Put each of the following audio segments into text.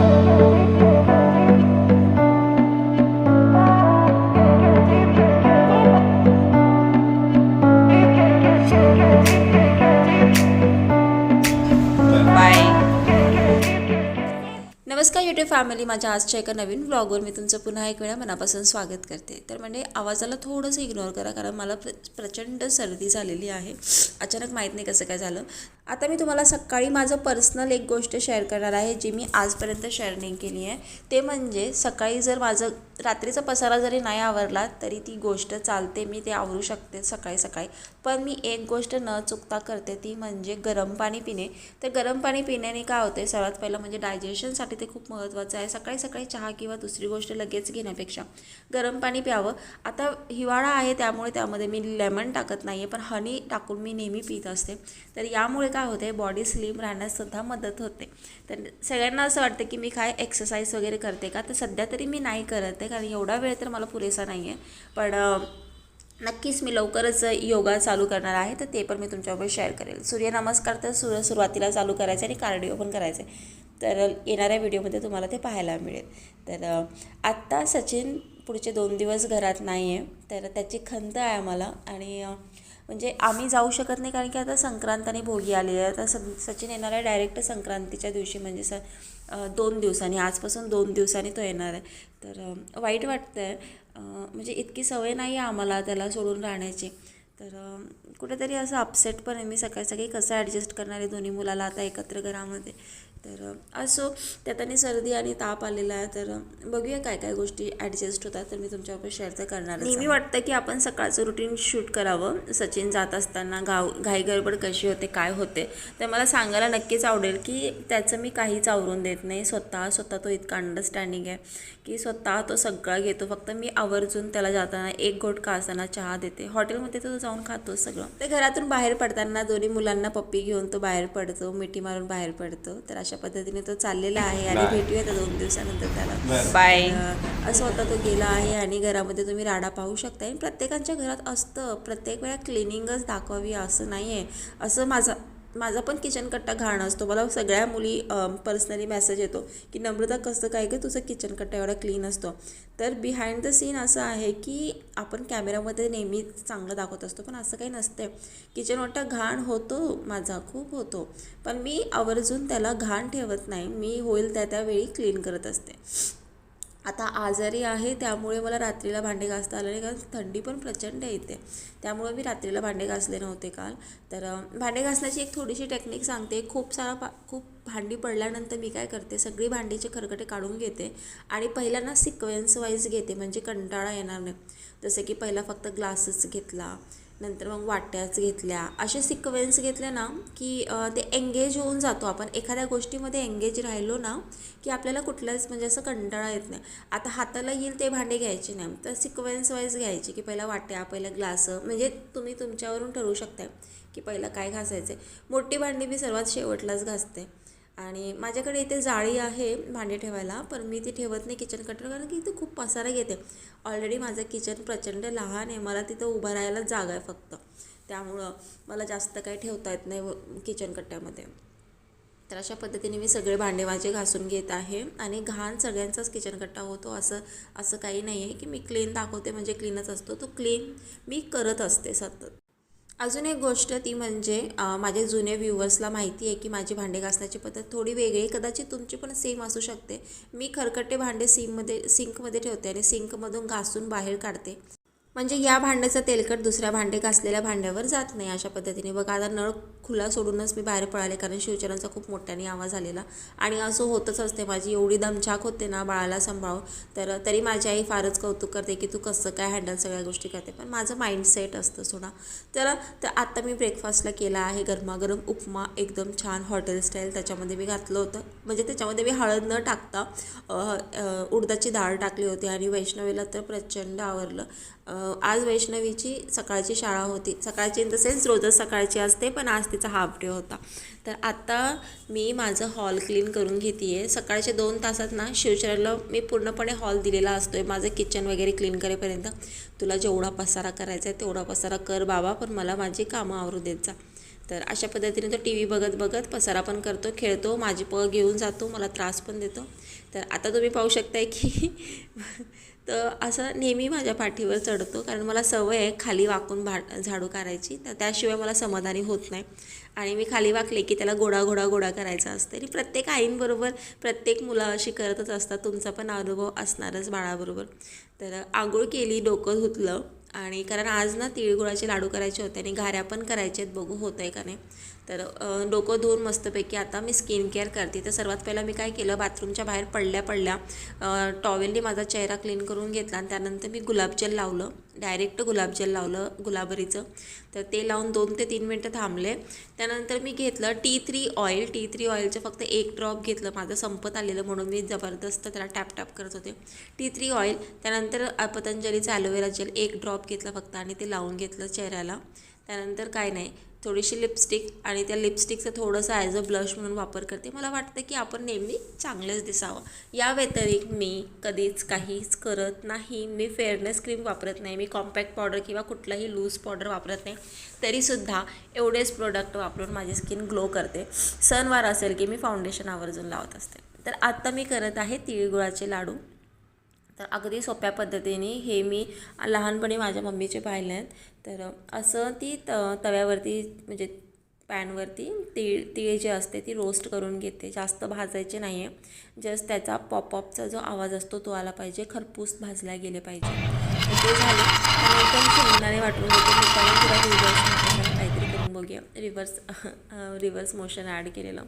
Bye नमस्कार YouTube family माझ्या आजच्या एका नवीन ब्लॉगवर मी तुमचं पुन्हा एक वेळा मनापासून स्वागत करते. तर म्हणजे आवाजाला थोडंसं इग्नोर करा कारण मला प्र प्रचंड सर्दी झालेली आहे. अचानक माहीत नाही कसं काय झालं. आता मी तुम्हाला सकाळी माझं पर्सनल एक गोष्ट शेअर करणार आहे जी मी आजपर्यंत शेअर नाही केली आहे. ते म्हणजे सकाळी जर माझं रात्रीचा पसारा जरी नाही आवरला तरी ती गोष्ट चालते मी ते आवरू शकते सकाळी सकाळी. पण मी एक गोष्ट न चुकता करते ती म्हणजे गरम पाणी पिणे. तर गरम पाणी पिण्याने काय होते सर्वात पहिलं म्हणजे डायजेशनसाठी ते खूप महत्त्वाचं आहे. सकाळी सकाळी चहा किंवा दुसरी गोष्ट लगेच घेण्यापेक्षा गरम पाणी प्यावं. आता हिवाळा आहे त्यामुळे त्यामध्ये मी लेमन टाकत नाही आहे पण हनी टाकून मी नेहमी पित असते. तर यामुळे काय होते बॉडी स्लिम राहण्याससुद्धा मदत होते. तर सगळ्यांना असं वाटतं की मी काय एक्सरसाइज वगैरे करते का? तर सध्या तरी मी नाही करत आहे कारण एवढा वेळ तर मला पुरेसा नाही आहे. पण नक्कीच मी लवकरच योगा चालू करणार आहे तर ते पण मी तुमच्याबरोबर शेअर करेल. सूर्यनमस्कार तर सुर सुरुवातीला चालू करायचे आणि कार्डिओ पण करायचे. तर येणाऱ्या व्हिडिओमध्ये तुम्हाला ते पाहायला मिळेल. तर आत्ता सचिन पुढचे दोन दिवस घरात नाही आहे तर त्याची खंत आहे आम्हाला आणि म्हणजे आम्ही जाऊ शकत नाही कारण की आता संक्रांत आणि भोगी आली आहे. आता स सचिन येणार आहे डायरेक्ट संक्रांतीच्या दिवशी. म्हणजे स दोन दिवसांनी आजपासून दोन दिवसांनी तो येणार आहे. तर वाईट वाटतं आहे म्हणजे इतकी सवय नाही आहे आम्हाला त्याला सोडून राहण्याची. तर कुठेतरी असं अपसेट पण आहे. मी सकाळी सकाळी कसं ॲडजस्ट करणार आहे दोन्ही मुलाला आता एकत्र घरामध्ये? तर असो त्यात आणि सर्दी आणि ताप आलेला आहे तर बघूया काय काय गोष्टी ॲडजस्ट होतात तर मी तुमच्याबरोबर शेअर तर करणार नेहमी वाटतं की आपण सकाळचं रुटीन शूट करावं. सचिन जात असताना गाव घाई गडबड कशी होते काय होते तर मला सांगायला नक्कीच आवडेल की त्याचं मी काहीच आवरून देत नाही. स्वतः स्वतः तो इतका अंडरस्टँडिंग आहे की स्वतः तो सगळा घेतो. फक्त मी आवर्जून त्याला जाताना एक घोट का असताना चहा देते. हॉटेलमध्ये तो जाऊन खातो सगळं. तर घरातून बाहेर पडताना दोन्ही मुलांना पप्पी घेऊन तो बाहेर पडतो मिठी मारून बाहेर पडतो. तर अशा पद्धतीने तो चाललेला आहे आणि भेटूया त्या दोन दिवसानंतर त्याला. बाय. असं होता तो गेला आहे आणि घरामध्ये तुम्ही राडा पाहू शकता आणि प्रत्येकाच्या घरात असतं. प्रत्येक वेळा क्लिनिंगच दाखवावी असं नाही आहे असं माझं माझा पण किचन कट्टा घाण असतो. मला सगळ्या मुली पर्सनली मेसेज येतो की नम्रता कसं काय की तुझं किचन कट्टा एवढा क्लीन असतो? तर बिहाइंड द सीन असं आहे की आपण कॅमेऱ्यामध्ये नेहमी चांगलं दाखवत असतो. पण असं काही नसते किचन वाटा घाण होतो माझा खूप होतो. पण मी आवर्जून त्याला घाण ठेवत नाही. मी होईल त्या त्यावेळी क्लीन करत असते. आता आजारी आहे त्यामुळे मला रात्रीला भांडे घासता आलं नाही. कारण थंडी पण प्रचंड येते त्यामुळे मी रात्रीला भांडे घासले नव्हते काल. तर भांडे घासण्याची एक थोडीशी टेक्निक सांगते. खूप सारा पा खूप भांडी पडल्यानंतर मी काय करते सगळी भांडीचे खरकटे काढून घेते आणि पहिला ना सिक्वेन्स वाईज घेते म्हणजे कंटाळा येणार नाही. जसं की पहिला फक्त ग्लासेस घेतला नंतर मग वाट्याच घेतल्या. असे सिक्वेन्स घेतले ना की ते एंगेज होऊन जातो आपण. एखाद्या गोष्टीमध्ये एंगेज राहिलो ना की आपल्याला कुठल्याच म्हणजे असं कंटाळा येत नाही. आता हाताला येईल ते भांडे घ्यायचे नाही. तर सिक्वेन्स वाईज घ्यायचे की पहिला वाट्या पहिला ग्लास म्हणजे तुम्ही तुमच्यावरून ठरवू शकताय की पहिलं काय घासायचं आहे मोठी भांडी मी सर्वात शेवटलाच घासते. आणि माझ्याकडे इथे जाळी आहे भांडे ठेवायला पण मी ती ठेवत नाही किचन कटर कारण की इथे खूप पसारा घेते ऑलरेडी माझं किचन प्रचंड लहान आहे मला तिथं उभं राहायला जागा आहे फक्त. त्यामुळं मला जास्त काही ठेवता येत नाही किचन कट्ट्यामध्ये तर अशा पद्धतीने मी सगळे भांडे माझे घासून घेत आहे आणि घाण सगळ्यांचाच किचन कट्टा होतो. असं असं काही नाही आहे की मी क्लीन दाखवते म्हणजे क्लीनच असतो. तो क्लीन मी करत असते सतत. अजून एक गोष्ट ती म्हणजे माझ्या जुने व्ह्यूवर्सला माहिती आहे की माझी भांडे घासण्याची पद्धत थोडी वेगळी कदाचित तुमची पण सेम असू शकते. मी खरकटे भांडे सिंकमध्ये सिंकमध्ये ठेवते आणि सिंकमधून घासून बाहेर काढते. म्हणजे या भांड्याचं तेलकट दुसऱ्या भांडे घासलेल्या भांड्यावर जात नाही अशा पद्धतीने. बघा आता नळ खुला सोडूनच मी बाहेर पळाले कारण शिवचरणचा खूप मोठ्याने आवाज आलेला. आणि असं होतच असते माझी एवढी दमछाक होते ना बाळाला सांभाळून तर तरी माझी आई फारच कौतुक करते की तू कसं काय हँडल सगळ्या गोष्टी करते. पण माझं माइंडसेट असतं सोडा. तर तर आत्ता मी ब्रेकफास्टला केला आहे गरमागरम उपमा एकदम छान हॉटेल स्टाईल त्याच्यामध्ये मी घातलं होतं. म्हणजे त्याच्यामध्ये मी हळद न टाकता उडदाची डाळ टाकली होती आणि वैष्णवीला तर प्रचंड आवडलं आज वैष्णवीची सकाळची शाळा होती. सकाळची इन द सेन्स रोजच सकाळची असते पण आज आमचा हाफ डे होता. तर आता मी माझं हॉल क्लीन करून घेते आहे सकाळच्या दोन तासात ना शिवचरणला मी पूर्णपणे हॉल दिलेला असतो आहे माझं किचन वगैरे क्लीन करेपर्यंत तुला जेवढा पसारा करायचा आहे तेवढा पसारा कर बाबा पण मला माझी कामं आवरू देत जा. तर अशा पद्धतीने तो टी व्ही बघत बघत पसारा पण करतो खेळतो माझी पळ घेऊन जातो मला त्रास पण देतो. तर आता तुम्ही पाहू शकताय की तर असं नेहमी माझ्या पाठीवर चढतो कारण मला सवय आहे खाली वाकून भा झाडू करायची. तर त्याशिवाय मला समाधानी होत नाही. आणि मी खाली वाकले की त्याला गोडा गोडा गोडा करायचा असतं. आणि प्रत्येक आईंबरोबर प्रत्येक मुलं अशी करतच असतात. तुमचा पण अनुभव असणारच बाळाबरोबर. तर आंघोळ केली डोकं धुतलं. आणि कारण आज ना तिळगुळाचे लाडू करायचे होते आणि घाऱ्या पण करायचे आहेत बघू होतं आहे का नाही. तर डोकं धुवून मस्तपैकी आता मी स्किन केअर करते. तर सर्वात पहिला मी काय केलं बाथरूमच्या बाहेर पडल्या पडल्या टॉवेलने माझा चेहरा क्लीन करून घेतला आणि त्यानंतर मी गुलाबजल लावलं. डायरेक्ट गुलाबजल लावलं गुलाबरीचं. तर ते लावून दोन ते तीन मिनटं थांबले. त्यानंतर मी घेतलं T three oil T three ऑइलचं फक्त एक ड्रॉप घेतलं. माझं संपत आलेलं म्हणून मी जबरदस्त त्याला टॅप टॅप करत होते. टी थ्री ऑइल त्यानंतर पतंजलीचं ॲलोवेरा जेल एक ड्रॉप घेतलं फक्त आणि ते लावून घेतलं चेहऱ्याला. त्यानंतर काय नाही. थोडीशी लिपस्टिक आणि त्या लिपस्टिकचं थोडंसं ॲज अ ब्लश म्हणून वापर करते. मला वाटतं की आपण नेहमी चांगलेच दिसावं. या व्यतिरिक्त मी कधीच काहीच करत नाही. मी फेअरनेस क्रीम वापरत नाही. मी कॉम्पॅक्ट पावडर किंवा कुठलाही लूज पावडर वापरत नाही. तरीसुद्धा एवढेच प्रोडक्ट वापरून माझी स्किन ग्लो करते. सणवार असेल की मी फाउंडेशन आवर्जून लावत असते. तर आत्ता मी करत आहे तिळगुळाचे लाडू. तर अगदी सोप्या पद्धतीने हे मी लहानपणी माझ्या मम्मीचे पाहिले आहेत तर असं ती त तव्यावरती म्हणजे पॅनवरती तीळ तीळ जे असते ती रोस्ट करून घेते. जास्त भाजायचे नाही आहे जस्ट त्याचा पॉपअपचा जो आवाज असतो तो आला पाहिजे. खरपूस भाजल्या गेले पाहिजे. ते झाले. एकदम शेंगदाणे वाटून घेते मी पण तुला बघूया रिव्हर्स रिव्हर्स मोशन ॲड केलेलं.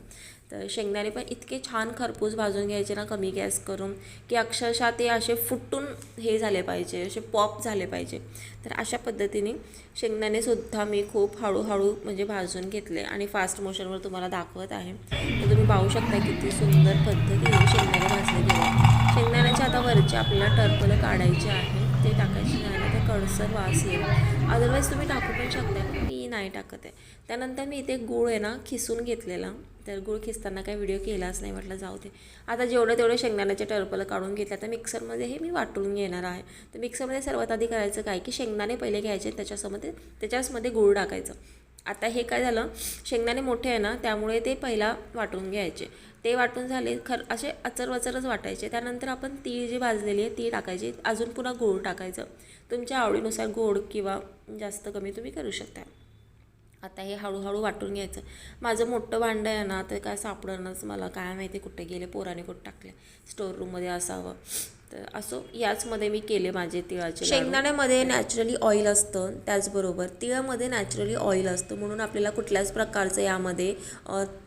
तर शेंगदाणे पण इतके छान खरपूस भाजून घ्यायचे ना कमी गॅस करून की अक्षरशः ते असे फुटून हे झाले पाहिजे असे पॉप झाले पाहिजे. तर अशा पद्धतीने शेंगदाणेसुद्धा मी खूप हळूहळू म्हणजे भाजून घेतले आणि फास्ट मोशनवर तुम्हाला दाखवत आहे. तर तुम्ही पाहू शकता किती सुंदर पद्धतीने शेंगदाणे भाजले गेले. शेंगदाण्याच्या आता वरचे आपल्याला टर्पलं काढायचे आहे ते टाकायचे नाही ना ते कडसर वास येईल. अदरवाईज तुम्ही टाकू पण शकता. नाही टाकत आहे. त्यानंतर मी इथे गूळ आहे ना खिसून घेतलेला. तर गूळ खिसताना काही व्हिडिओ केलाच नाही म्हटलं जाऊ दे. आता जेवढं तेवढे शेंगदाण्याचे टरपलं काढून घेतले तर मिक्सरमध्ये हे मी वाटून घेणार आहे. तर मिक्सरमध्ये सर्वात आधी करायचं काय की शेंगदाणे पहिले घ्यायचे त्याच्यासमध्ये त्याच्याचमध्ये गूळ टाकायचं. आता हे काय झालं शेंगदाणे मोठे आहे ना त्यामुळे ते पहिला वाटून घ्यायचे. ते वाटून झाले खर असे अचरवचरच वाटायचे. त्यानंतर आपण तीळ जी भाजलेली आहे ती टाकायची. अजून पुन्हा गूळ टाकायचं. तुमच्या आवडीनुसार गोड किंवा जास्त कमी तुम्ही करू शकता. आता हे हळूहळू वाटून घ्यायचं. माझं मोठं भांडं आहे ना ते काय सापडणंच मला. काय माहिती कुठे गेले पोराने कुठं टाकले. स्टोर रूममध्ये असावं. तर असो याचमध्ये मी केले माझे तिळाचे शेंगदाण्यामध्ये नॅचरली ऑइल असतं त्याचबरोबर तिळामध्ये नॅचरली ऑइल असतं. म्हणून आपल्याला कुठल्याच प्रकारचं यामध्ये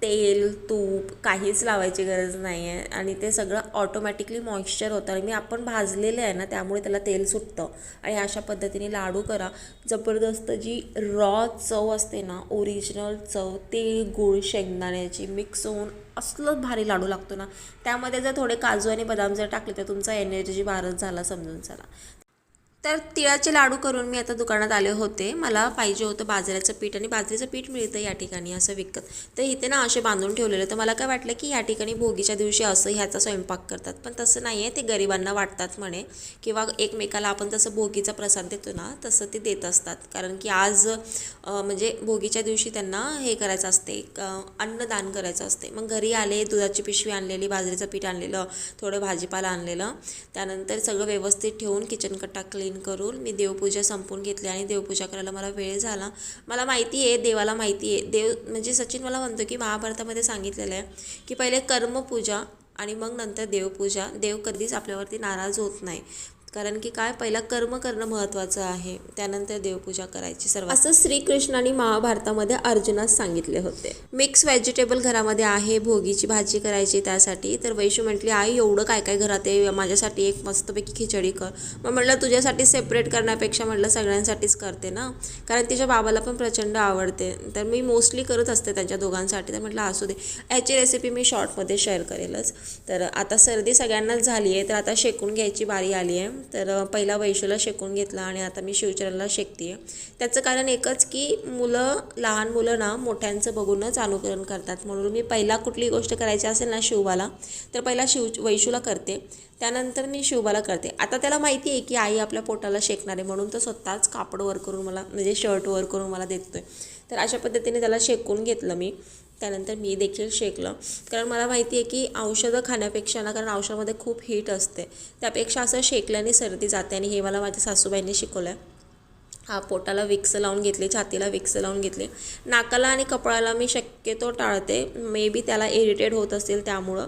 तेल तूप काहीच लावायची गरज नाही आहे आणि ते सगळं ऑटोमॅटिकली मॉइश्चर होतं. आणि मी आपण भाजलेलं आहे ना त्यामुळे त्याला तेल सुटतं. आणि अशा पद्धतीने लाडू करा. जबरदस्त जी रॉ चव असते ना ओरिजिनल चव तेल गूळ शेंगदाण्याची मिक्स होऊन असलं भारी लाडू लागतो ना त्यामध्ये जर थोडे काजू आणि बदाम जर टाकले तर तुमचा एनर्जी भारत झाला समजून चला. तर तिळाचे लाडू करून मी आता दुकानात आले होते. मला पाहिजे होतं बाजऱ्याचं पीठ आणि बाजरीचं पीठ मिळतं या ठिकाणी असं विकत. तर इथे ना असे बांधून ठेवलेले. तर मला काय वाटलं की या ठिकाणी भोगीच्या दिवशी असं ह्याचा स्वयंपाक करतात. पण तसं नाही आहे. ते गरिबांना वाटतात म्हणे. किंवा एकमेकाला आपण जसं भोगीचा प्रसाद देतो ना तसं ते देत असतात. कारण की आज म्हणजे भोगीच्या दिवशी त्यांना हे करायचं असते. अन्नदान करायचं असते. मग घरी आले दुधाची पिशवी आणलेली बाजरीचं पीठ आणलेलं थोडं भाजीपाला आणलेलं. त्यानंतर सगळं व्यवस्थित ठेवून किचन कट्टा क्लीन करून मी देवपूजा संपून घेतली आणि देवपूजा करायला मला वेळ झाला. मला माहिती आहे देवाला माहिती आहे. देव म्हणजे सचिन मला म्हणतो की महाभारतामध्ये सांगितलेलं आहे की पहिले कर्मपूजा आणि मग नंतर देवपूजा. देव कधीच आपल्यावरती नाराज होत नाही. कारण की काय पहिला कर्म करणं महत्त्वाचं आहे. त्यानंतर देवपूजा करायची सर्व असं श्रीकृष्णाने महाभारतामध्ये अर्जुनास सांगितले होते. मिक्स व्हेजिटेबल घरामध्ये आहे भोगीची भाजी करायची त्यासाठी. तर वैशू म्हटली आई एवढं काय काय घरात आहे? माझ्यासाठी एक मस्तपैकी खिचडी कर. मग म्हटलं तुझ्यासाठी सेपरेट करण्यापेक्षा म्हटलं सगळ्यांसाठीच करते ना? कारण तिच्या बाबाला पण प्रचंड आवडते. तर मी मोस्टली करत असते त्यांच्या दोघांसाठी. तर म्हटलं असू दे. याची रेसिपी मी शॉर्टमध्ये शेअर करेलच. तर आता सर्दी सगळ्यांनाच झाली आहे. तर आता शेकून घ्यायची बारी आली आहे. तर पहिला वैशूला शेकून घेतला आणि आता मी शिवचरणला शेकते त्याचं कारण एकच की मुलं लहान मुलं ना मोठ्यांचं बघूनच अनुकरण करतात. म्हणून मी पहिला कुठली गोष्ट करायची असेल ना शिवबाला तर पहिला शिव वैशूला करते. त्यानंतर मी शिवबाला करते. आता त्याला माहिती आहे की आई आपल्या पोटाला शेकणार आहे म्हणून तो स्वतःच कापड वर करून मला म्हणजे शर्ट वर करून मला देतोय. तर अशा पद्धतीने त्याला शेकून घेतलं मी. त्यानंतर मी देखील शेकलं. कारण मला माहिती आहे की औषधं खाण्यापेक्षा ना कारण औषधामध्ये खूप हीट असते. त्यापेक्षा असं शेकल्याने सर्दी जाते आणि हे मला माझ्या सासूबाईंनी शिकवलं आहे हा पोटाला विक्स लावून घेतली छातीला विक्स लावून घेतली. नाकाला आणि कपाळाला मी शक्यतो टाळते. मे बी त्याला इरिटेट होत असेल त्यामुळं.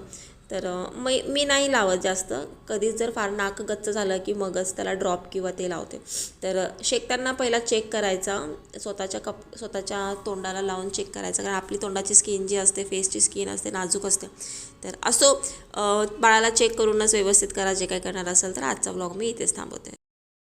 तर मै मी नाही लावत जास्त. कधीच जर फार नाक गच्च झालं की मगच त्याला ड्रॉप किंवा ते लावते. तर शेकताना पहिला चेक करायचा. स्वतःच्या कप स्वतःच्या तोंडाला लावून चेक करायचा. कारण आपली तोंडाची स्किन जी असते फेसची स्किन असते नाजूक असते. तर असो बाळाला चेक करूनच व्यवस्थित करा. जे काय करणार असेल तर आजचा ब्लॉग मी इथेच थांबवते.